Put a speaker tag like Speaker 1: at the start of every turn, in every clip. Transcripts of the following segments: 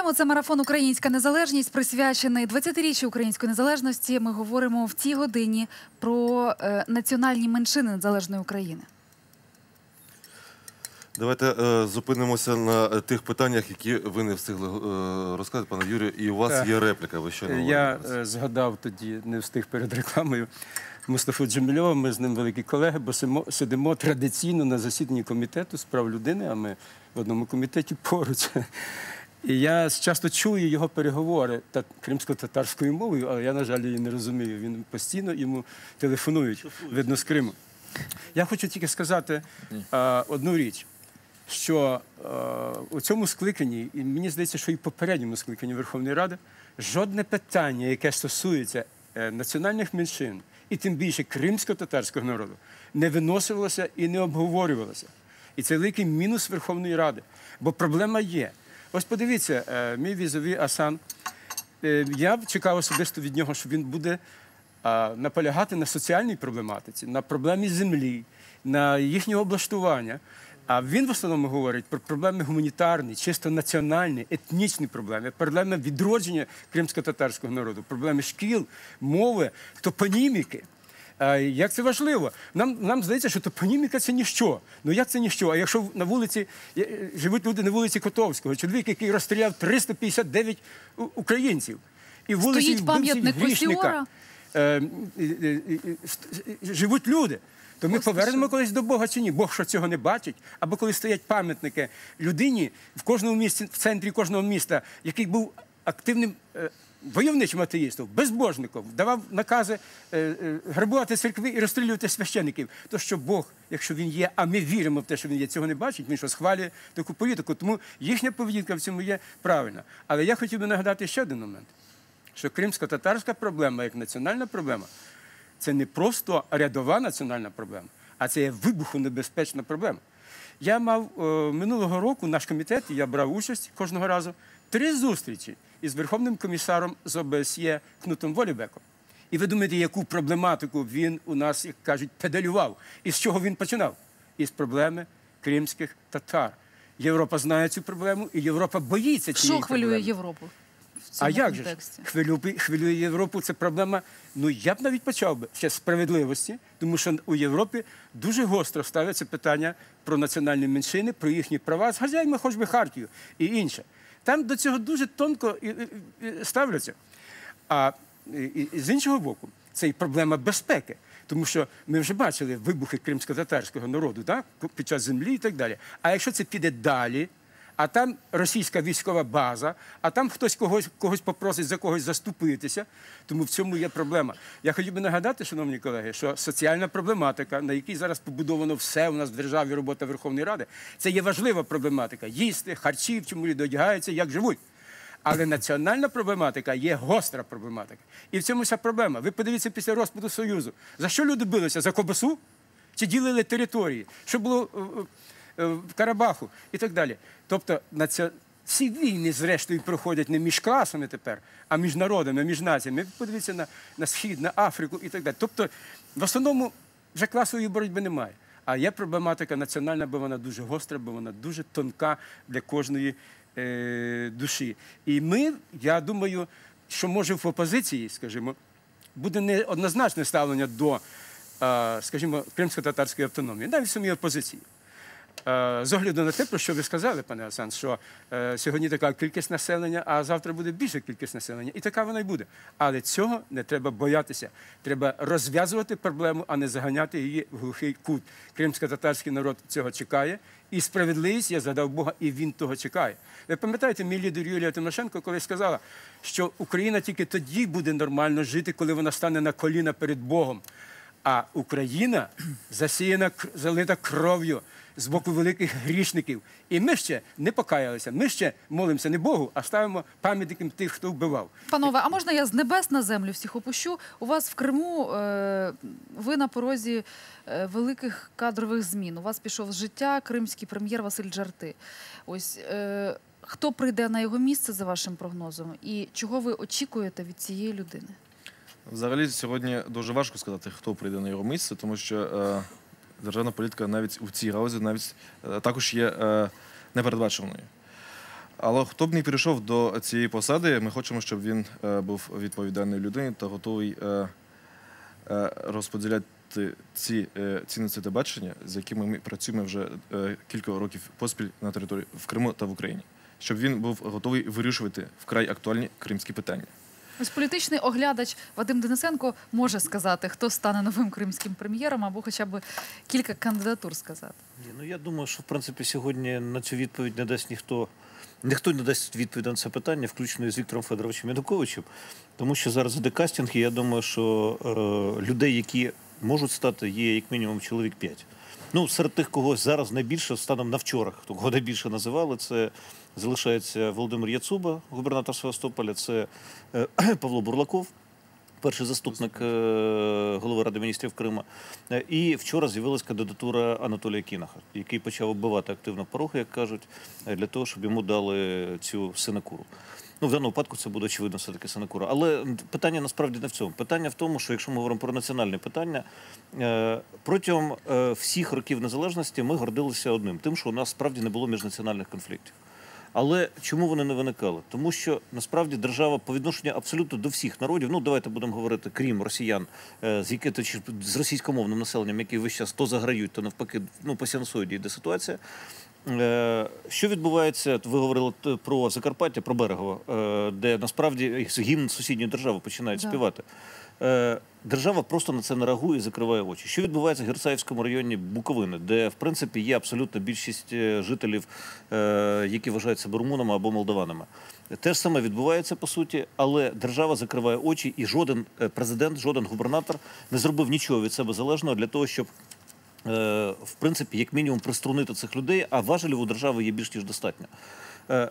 Speaker 1: Вітаємо! Це марафон Українська незалежність, присвячений 20-річчю української незалежності. Ми говоримо в цій годині про е, національні меншини незалежної України.
Speaker 2: Давайте е, зупинимося на е, тих питаннях, які ви не встигли е, розказати, пане Юрію. І у вас є репліка. Ви
Speaker 3: Я е, згадав тоді, не встиг перед рекламою Мустафу Джемільова. Ми з ним великі колеги, бо сидимо традиційно на засіданні комітету з прав людини, а ми в одному комітеті поруч. І я часто чую його переговори та кримсько-татарською мовою, але я, на жаль, її не розумію. Він постійно йому телефонують, видно, з Криму. Я хочу тільки сказати а, одну річ, що е, у цьому скликанні, і мені здається, що і в попередньому скликанні Верховної Ради, жодне питання, яке стосується е, національних меншин, і тим більше кримсько-татарського народу, не виносилося і не обговорювалося. І це великий мінус Верховної Ради. Бо проблема є. Ось подивіться, е, мій візові Асан. Е, Я чекав особисто від нього, що він буде наполягати на соціальній проблематиці, на проблемі землі, на їхнього облаштування. А він в основному говорить про проблеми гуманітарні, чисто національні, етнічні проблеми, проблеми відродження кримсько-татарського народу, проблеми шкіл, мови, топоніміки. Як це важливо? Нам, нам здається, що топоніміка це ніщо. Ну як це ніщо? А якщо на вулиці е, живуть люди на вулиці Котовського, чоловік, який розстріляв 359 українців, і вулиці
Speaker 1: Стоїть пам'ятник
Speaker 2: грішника, е, е, живуть люди. То ми повернемо колись до Бога чи ні? Бог що цього не бачить? Або коли стоять пам'ятники людині в кожному місці, в центрі кожного міста, який був активним войовничим атеїстом, безбожником, давав накази е, е, грабувати церкви і розстрілювати священиків. То що Бог, якщо він є, а ми віримо в те, що він є, цього не бачить, він що схвалює таку політику. Тому їхня поведінка в цьому є правильна. Але я хотів би нагадати ще один момент що кримсько-татарська проблема як національна проблема це не просто рядова національна проблема, а це є вибухонебезпечна проблема. Я мав е, минулого року наш комітет, і я брав участь кожного разу, три зустрічі із Верховним комісаром з ОБСЄ Кнутом Волібеком. І ви думаєте, яку проблематику він у нас, як кажуть, педалював? І з чого він починав? Із проблеми кримських татар. Європа знає цю проблему, і Європа боїться цієї
Speaker 1: Що хвилює
Speaker 2: проблеми.
Speaker 1: Європу? В
Speaker 2: А як же? Хвилює, хвилює Європу це проблема. Ну я б навіть почав би ще справедливості, тому що у Європі дуже гостро ставляться питання про національні меншини, про їхні права. Згадаймо хоч би Хартію і інше. Там до цього дуже тонко ставляться. А і- і- і з іншого боку, це і проблема безпеки. Тому що ми вже бачили вибухи кримсько-татарського народу так? під час землі і так далі. А якщо це піде далі, а там російська військова база, а там хтось когось, когось попросить за когось заступитися, тому в цьому є проблема. Я хотів би нагадати, шановні колеги, що соціальна проблематика, на якій зараз побудовано все у нас в державі робота Верховної Ради, це є важлива проблематика. Їсти, харчі, в чому люди одягаються, як живуть. Але національна проблематика є гостра проблематика. І в цьому вся проблема. Ви подивіться після розпаду Союзу. За що люди билися? За кобасу? Чи ділили території? Що було е, е, в Карабаху і так далі. Тобто на це, ці війни, зрештою, проходять не між класами тепер, а між народами, між націями. Подивіться на, на Схід, на Африку і так далі. Тобто, в основному вже класової боротьби немає. А є проблематика національна, бо вона дуже гостра, бо вона дуже тонка для кожної е, душі. І ми, я думаю, що може в опозиції, скажімо, буде неоднозначне ставлення до, е, скажімо, кримсько-татарської автономії, навіть самій опозиції. Е, З огляду на те, про що ви сказали, пане Асан, що е, сьогодні така кількість населення, а завтра буде більша кількість населення, і така вона й буде. Але цього не треба боятися. Треба розв'язувати проблему, а не заганяти її в глухий кут. Кримсько-татарський народ цього чекає, і справедливість, я задав Бога, і він того чекає. Ви пам'ятаєте, мій лідер Юлія Тимошенко колись сказала, що Україна тільки тоді буде нормально жити, коли вона стане на коліна перед Богом. А Україна засіяна, залита кров'ю з боку великих грішників. І ми ще не покаялися. Ми ще молимося не Богу, а ставимо пам'ятником тих, хто вбивав.
Speaker 1: Панове, а можна я з небес на землю всіх опущу? У вас в Криму е, ви на порозі е, великих кадрових змін. У вас пішов з життя кримський прем'єр Василь Джарти. Ось е, хто прийде на його місце за вашим прогнозом, і чого ви очікуєте від цієї людини?
Speaker 4: Взагалі сьогодні дуже важко сказати, хто прийде на його місце, тому що е, державна політика навіть у цій галузі навіть е, також є е, непередбачуваною. Але хто б не прийшов до цієї посади, ми хочемо, щоб він е, був відповідальною людиною та готовий розподіляти ці цінності та бачення, з якими ми працюємо вже кілька років поспіль на території в Криму та в Україні. Щоб він був готовий вирішувати вкрай актуальні кримські питання.
Speaker 1: Ось політичний оглядач Вадим Денисенко може сказати, хто стане новим кримським прем'єром, або хоча б кілька кандидатур сказати.
Speaker 5: Ні, Ну я думаю, що в принципі сьогодні на цю відповідь не дасть ніхто. Ніхто не дасть відповідь на це питання, включно із Віктором Федоровичем Януковичем, тому що зараз іде кастинг, і я думаю, що е, людей, які можуть стати, є як мінімум чоловік 5. Ну, серед тих, кого зараз найбільше станом на вчора, хто кого найбільше називали, це залишається Володимир Яцуба, губернатор Севастополя, це е, Павло Бурлаков, перший заступник е, голови Ради міністрів Крима. Е, І вчора з'явилась кандидатура Анатолія Кінаха, який почав оббивати активно порог, як кажуть, для того, щоб йому дали цю синекуру. Ну, в даному випадку це буде очевидно все-таки синекура. Але питання насправді не в цьому. Питання в тому, що якщо ми говоримо про національне питання, е, протягом е, всіх років незалежності ми гордилися одним, тим, що у нас справді не було міжнаціональних конфліктів. Але чому вони не виникали? Тому що насправді держава по відношенню абсолютно до всіх народів, ну давайте будемо говорити, крім росіян, е, з то з російськомовним населенням, які весь час то заграють, то навпаки, ну по синусоїді йде ситуація. Е, Що відбувається? Ви говорили про Закарпаття, про Берегово, е, де насправді гімн сусідньої держави починають
Speaker 1: Да.
Speaker 5: співати. Е, Держава просто на це не реагує і закриває очі. Що відбувається в Герцаївському районі Буковини, де в принципі є абсолютна більшість е, жителів, е, які вважають себе румунами або молдаванами. Те ж саме відбувається по суті, але держава закриває очі, і жоден е, президент, жоден губернатор не зробив нічого від себе залежного для того, щоб е, в принципі, як мінімум, приструнити цих людей, а важелів у держави є більш ніж достатньо. Е,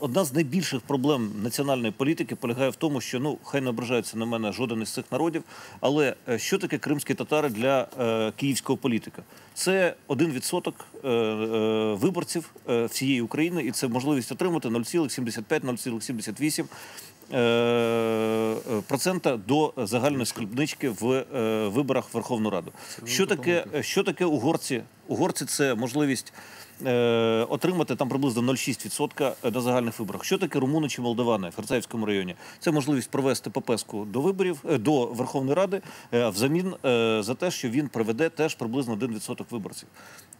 Speaker 5: Одна з найбільших проблем національної політики полягає в тому, що ну хай не ображається на мене жоден із цих народів. Але е, що таке кримські татари для е, київського політика? Це один відсоток е, е, виборців е, всієї України, і це можливість отримати 0,75-0,78 е, е, процента до загальної скрипнички в е, виборах в Верховну Раду. Що таке, що таке угорці? Угорці це можливість е, отримати там приблизно 0,6% на загальних виборах. Що таке румуни чи молдавани в Харцаївському районі? Це можливість провести попеску до виборів е, до Верховної Ради е, взамін е, за те, що він приведе теж приблизно 1% виборців.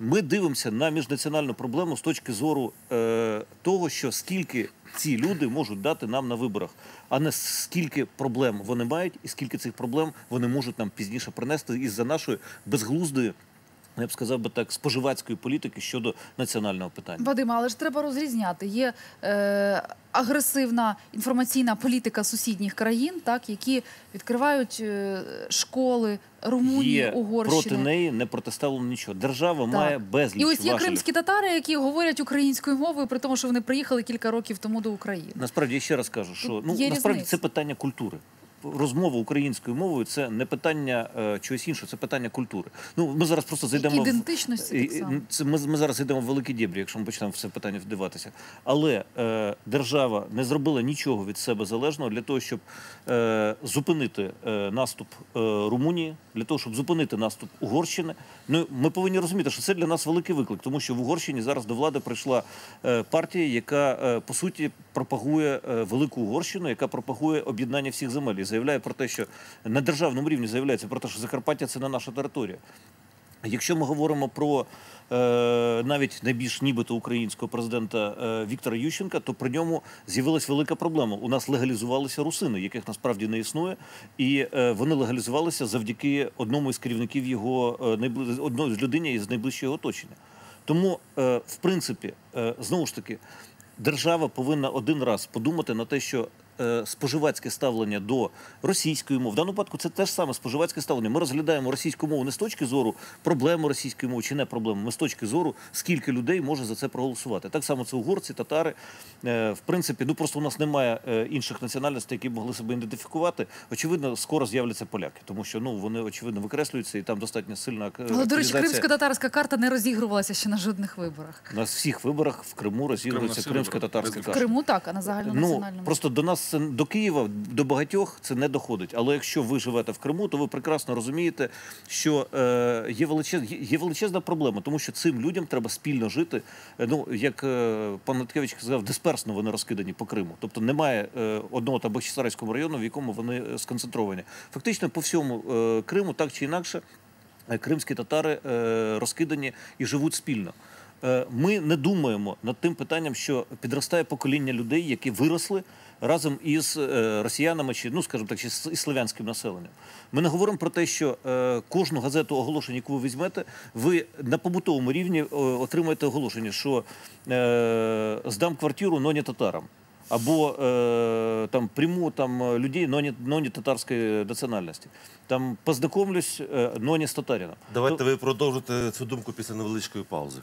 Speaker 5: Ми дивимося на міжнаціональну проблему з точки зору е, того, що скільки ці люди можуть дати нам на виборах, а не скільки проблем вони мають, і скільки цих проблем вони можуть нам пізніше принести із-за нашої безглуздої. Я б сказав би так, споживацької політики щодо національного питання.
Speaker 1: Вадима, але ж треба розрізняти. Є е, агресивна інформаційна політика сусідніх країн, так які відкривають е, школи Румунії,
Speaker 5: Є
Speaker 1: Угорщини.
Speaker 5: проти неї не протиставлено нічого. Держава
Speaker 1: Так.
Speaker 5: має безліч
Speaker 1: І ось є
Speaker 5: важелів.
Speaker 1: кримські татари, які говорять українською мовою, при тому, що вони приїхали кілька років тому до України.
Speaker 5: Насправді я ще раз кажу, що
Speaker 1: Тут
Speaker 5: ну насправді це питання культури. Розмова українською мовою це не питання е, чогось іншого, це питання культури. Ну ми зараз просто зайдемо
Speaker 1: ідентичності
Speaker 5: І-
Speaker 1: так само.
Speaker 5: Це ми, ми зараз йдемо в великі дібрі, якщо ми почнемо в це питання вдиватися. Але е, держава не зробила нічого від себе залежного для того, щоб е, зупинити е, наступ Румунії, для того, щоб зупинити наступ Угорщини. Ну ми повинні розуміти, що це для нас великий виклик, тому що в Угорщині зараз до влади прийшла е, партія, яка е, по суті пропагує е, велику Угорщину, яка пропагує об'єднання всіх земель і заявляє про те, що на державному рівні заявляється про те, що Закарпаття це не наша територія. Якщо ми говоримо про е, навіть найбільш нібито українського президента е, Віктора Ющенка, то при ньому з'явилась велика проблема. У нас легалізувалися русини, яких насправді не існує, і е, вони легалізувалися завдяки одному із керівників його одної з людині із найближчого оточення. Тому, в принципі, знову ж таки, держава повинна один раз подумати на те, що споживацьке ставлення до російської мови, в даному випадку це те ж саме споживацьке ставлення. Ми розглядаємо російську мову не з точки зору проблеми російської мови чи не проблеми, ми з точки зору, скільки людей може за це проголосувати. Так само це угорці, татари. Е, в принципі, ну просто у нас немає е, інших національностей, які б могли себе ідентифікувати. Очевидно, скоро з'являться поляки, тому що ну вони очевидно викреслюються, і там достатньо сильна е,
Speaker 1: Але, до речі, кримсько-татарська карта не розігрувалася ще на жодних виборах.
Speaker 5: На всіх виборах в Криму розігрується
Speaker 4: всіх
Speaker 5: кримська
Speaker 4: виборах.
Speaker 5: татарська
Speaker 4: Без
Speaker 1: В. Криму так, а на
Speaker 5: Ну
Speaker 1: загальнонаціональному.
Speaker 5: просто до нас це до Києва до багатьох це не доходить. Але якщо ви живете в Криму, то ви прекрасно розумієте, що е, є, величез, є- величезна проблема, тому що цим людям треба спільно жити. Е, Ну як е, пан Наткевич сказав, дисперсно вони розкидані по Криму. Тобто немає е, одного та Бахчисарайського району, в якому вони е, сконцентровані. Фактично по всьому е, Криму, так чи інакше, кримські татари розкидані і живуть спільно. Ми не думаємо над тим питанням, що підростає покоління людей, які виросли разом із е, росіянами, чи ну скажімо так, чи із слов'янським населенням. Ми не говоримо про те, що е, кожну газету оголошень, яку ви візьмете, ви на побутовому рівні е, отримаєте оголошення, що здам квартиру, но не татарам. Або е, там приму там людей, но не, но не татарської національності. Там познайомлюсь, е, но не з татарином.
Speaker 6: Давайте ви продовжите цю думку після невеличкої паузи.